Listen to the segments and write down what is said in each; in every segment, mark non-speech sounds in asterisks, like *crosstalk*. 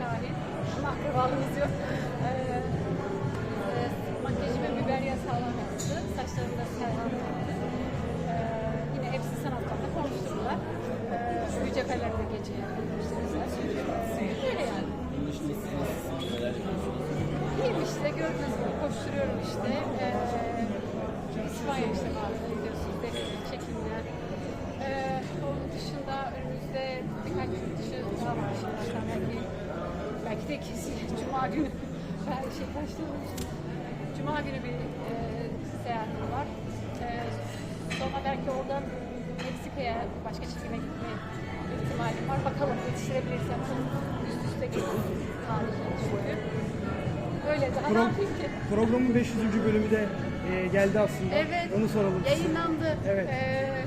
Şahin. Ama akrabalığımız. Ee, e, makyajı ve biberya sağlam yaptı. Saçlarını da Serhan yaptı. Ee, yine hepsi sanatlarında konuşturdular. Ee, Mücevherlerde gece yapmıştı güzel. Öyle yani. İyiyim işte gördüğünüz gibi koşturuyorum işte. Ee, İspanya işte bazı gidiyorsunuz defile, çekimler. Ee, onun dışında önümüzde birkaç yurt dışı daha var şimdi. Hatta belki, belki de kesin Cuma günü ben şey karşılamıştım. Cuma günü bir e, seyahatim var. Ee, sonra belki oradan Meksika'ya başka çekime gitme ihtimalim var. Bakalım yetiştirebilirsem üst üste gelir tarihleri çünkü. Öyle daha ne Pro- yapayım ki? programın 500. bölümü de e, geldi aslında. Evet. Onu soralım size. Yayınlandı. Evet. Ee,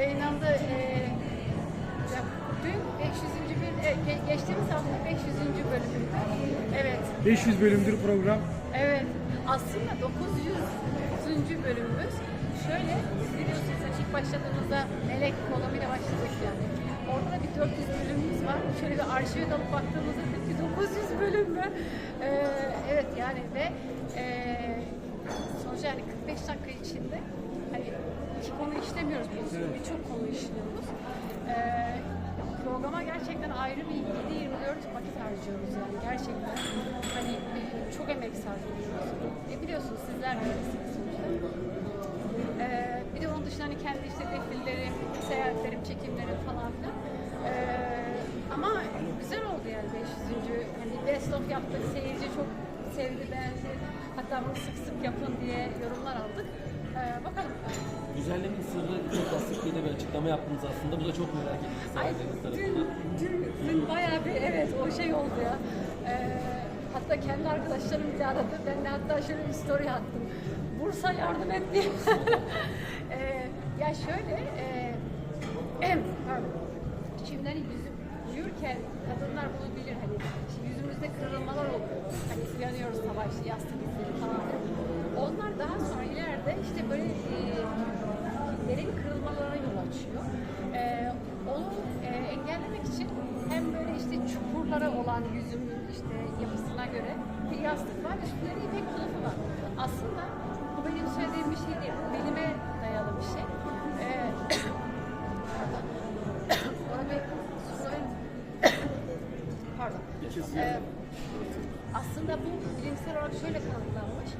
yayınlandı. Ee, ya dün 500. geçtiğimiz hafta 500. bölümü. Evet. 500 bölümdür program. Evet. Aslında 900. bölümümüz. Şöyle biliyorsunuz ilk başladığımızda Melek Kolombi'yle başladık ya. Orada da bir 400 bölümümüz var. Şöyle bir arşive dalıp baktığımızda dedik ki 900 bölüm mü? Ee, evet yani ve e, sonuçta yani 45 dakika içinde hani iki konu işlemiyoruz biz. Birçok konu işliyoruz. Ee, programa gerçekten ayrı bir 7-24 vakit harcıyoruz yani gerçekten. Hani e, çok emek sarf ediyoruz. E biliyorsunuz sizler sonuçta. Ee, bir de onun dışında hani kendi işte defillerim, seyahatlerim, çekimlerim falan filan. Ee, ama güzel oldu yani 500. Hani best of yaptık, seyirci çok sevdi, beğendi. Hatta bunu sık sık yapın diye yorumlar aldık. Ee, bakalım. Güzelliğin sırrı çok basit bir açıklama yaptınız aslında. Bu da çok merak edildi Ay dün, dün, dün bayağı bir evet o şey oldu ya. Ee, hatta kendi arkadaşlarım bile aradı. Ben de hatta şöyle bir story attım. Bursa yardım et diye. *laughs* Ee, ya şöyle e, *clears throat* yüzüm yürürken kadınlar bunu bilir hani yüzümüzde kırılmalar oluyor. Hani yanıyoruz sabah işte yastık izleri falan. Onlar daha sonra ileride işte böyle e, derin kırılmalara yol açıyor. Ee, onu e, engellemek için hem böyle çukurlara olan yüzümün işte yapısına göre bir yastık var. Üstünde de ipek kılıfı var. Aslında bu benim söylediğim bir şey değil. Bilime dayalı bir şey. Ee, *coughs* *coughs* pardon. Ee, aslında bu bilimsel olarak şöyle kanıtlanmış.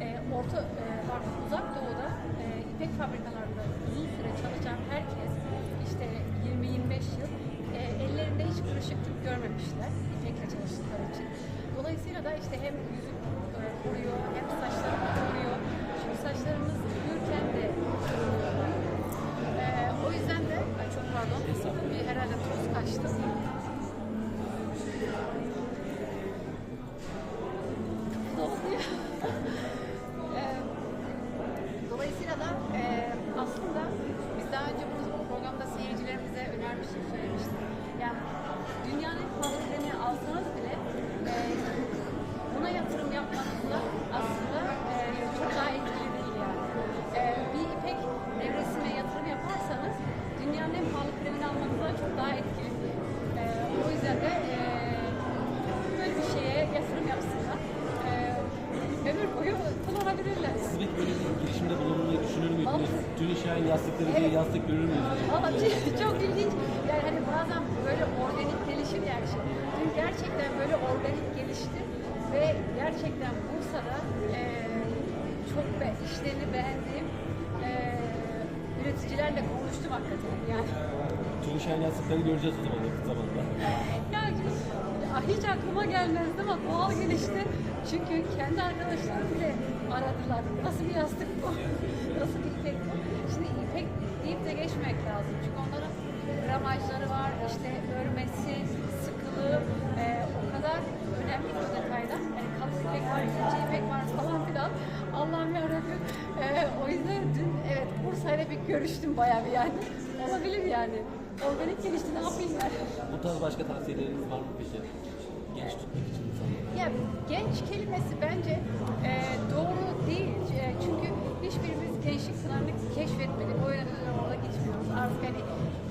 Ee, orta, e, pardon, uzak doğuda e, ipek fabrikalarında uzun süre çalışan herkes işte 20-25 yıl e, ellerinde hiç kırışıklık çalıştıkları için. Dolayısıyla da işte hem yüzü e, koruyor hem saçlarını koruyor. Çünkü saçlarımız büyürken de. E, o yüzden de ay çok pardon bir herhalde toz kaçtı. Şahin yastıkları diye Evet. yastık görür müydünüz? Valla çok- *laughs* çok ilginç. Yani hani bazen böyle organik gelişir yani şey. Dün gerçekten böyle organik gelişti ve gerçekten Bursa'da eee çok be, işlerini beğendiğim eee üreticilerle konuştum hakikaten yani. Şahin yastıkları göreceğiz o zaman yakın zamanda. *laughs* Ya ya hiç aklıma gelmezdi ama doğal gelişti. Çünkü kendi arkadaşlarım bile aradılar. Nasıl bir yastık bu? *laughs* Nasıl bir ipek bu? Şimdi ipek deyip de geçmek lazım. Çünkü onların gramajları var, işte örmesi, sıkılığı e, o kadar önemli ki o detaylar. Yani kalın ipek var, ince ipek var falan filan. Allah'ım yarabbim. E, o yüzden dün evet Bursa'yla bir görüştüm bayağı bir yani. Olabilir yani. Organik gelişti ne yapayım ben? Bu tarz başka tavsiyeleriniz var mı peki? Genç tutmak için insanları. Ya genç kelimesi bence e, doğru değil. E, çünkü hiçbirimiz gençlik sınırını keşfetmedik. O yüzden orada gitmiyoruz. Artık hani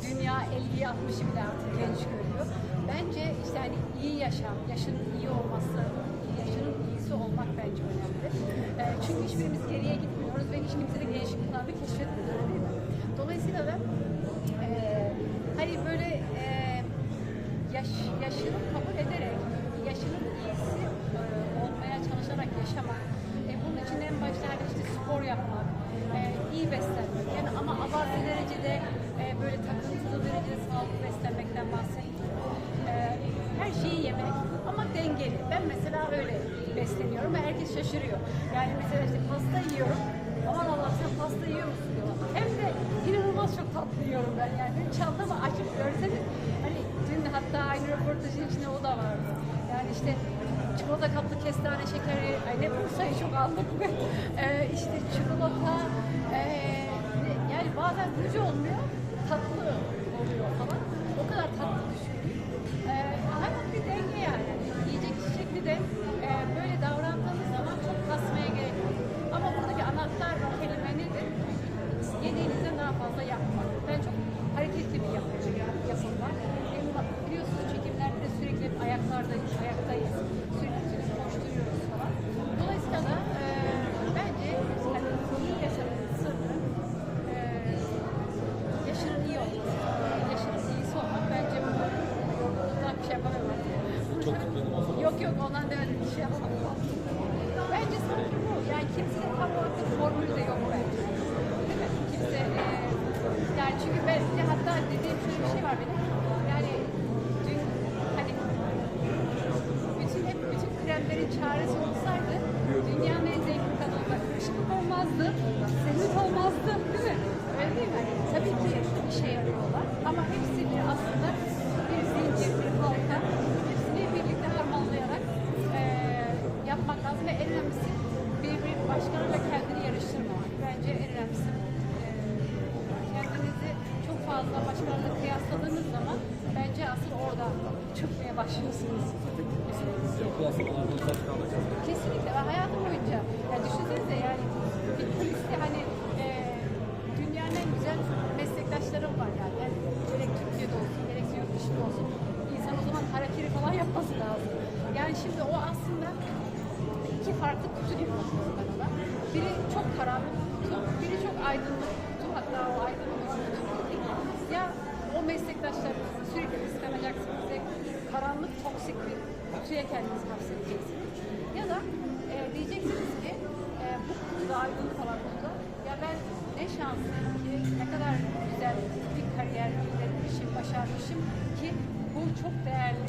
dünya 50'yi 60'ı bile artık genç görüyor. Bence işte hani iyi yaşam, yaşının iyi olması, yaşının iyisi olmak bence önemli. E, çünkü hiçbirimiz geriye gitmiyoruz ve hiç kimse de gençlik pınarını keşfetmedi öyle değil mi? Dolayısıyla da e, hani böyle e, yaş, yaşını kabul ederek, yaşının iyisi e, olmaya çalışarak yaşamak, e, bunun için en hani işte spor yapmak, e, iyi beslenmek, yani ama abartı derecede e, böyle takıntılı derecede sağlıklı beslenmekten bahsetmiyorum. E, her şeyi yemek ama dengeli. Ben mesela öyle besleniyorum ve herkes şaşırıyor. Yani mesela işte pasta yiyorum, aman Allah sen pasta yiyor musun diyorlar. Hem de inanılmaz çok tatlı yiyorum ben yani. Çantamı açıp görseniz hani dün hatta aynı röportajın içinde o da vardı. Yani işte çikolata kaplı kestane şekeri, ay ne Bursa'yı *laughs* çok aldık be. *laughs* Ee, işte çikolata, ee, yani bazen ruj olmuyor, tatlı oluyor falan. O kadar tatlı düşündüm. Ee, Yok yok ondan demedim bir şey yapamam. Bence sanki bu. Yani kimsenin tam olarak bir formülü de yok bence. Kimse e, yani çünkü ben hatta dediğim şöyle bir şey var benim. Yani dün hani bütün hep bütün kremlerin çaresi olsaydı dünyanın en zengin kadınına kırışıklık olmazdı, selülit olmazdı değil mi? Öyle değil mi? Hani, tabii ki işe yarıyorlar çökmeye başlıyorsunuz. Kesinlikle ve hayatım boyunca ya düşünsenize yani bir kuliste hani e, dünyanın en güzel meslektaşlarım var yani. yani gerek Türkiye'de olsun gerekse yurt dışında olsun insan o zaman hareketi falan yapması lazım. Yani şimdi o aslında iki farklı kutu gibi ben ona. Biri çok karanlık kutu, biri çok aydınlık kutu. Hatta o aydınlık kutu. Ya o meslektaşlarınızı sürekli ve karanlık, toksik bir kutuya kendinizi hapsedeceksiniz. Ya da e, diyeceksiniz ki e, bu kutuda, aydınlık olan kutuda ya ben ne şanslıyım ki ne kadar güzel bir kariyer elde etmişim, başarmışım ki bu çok değerli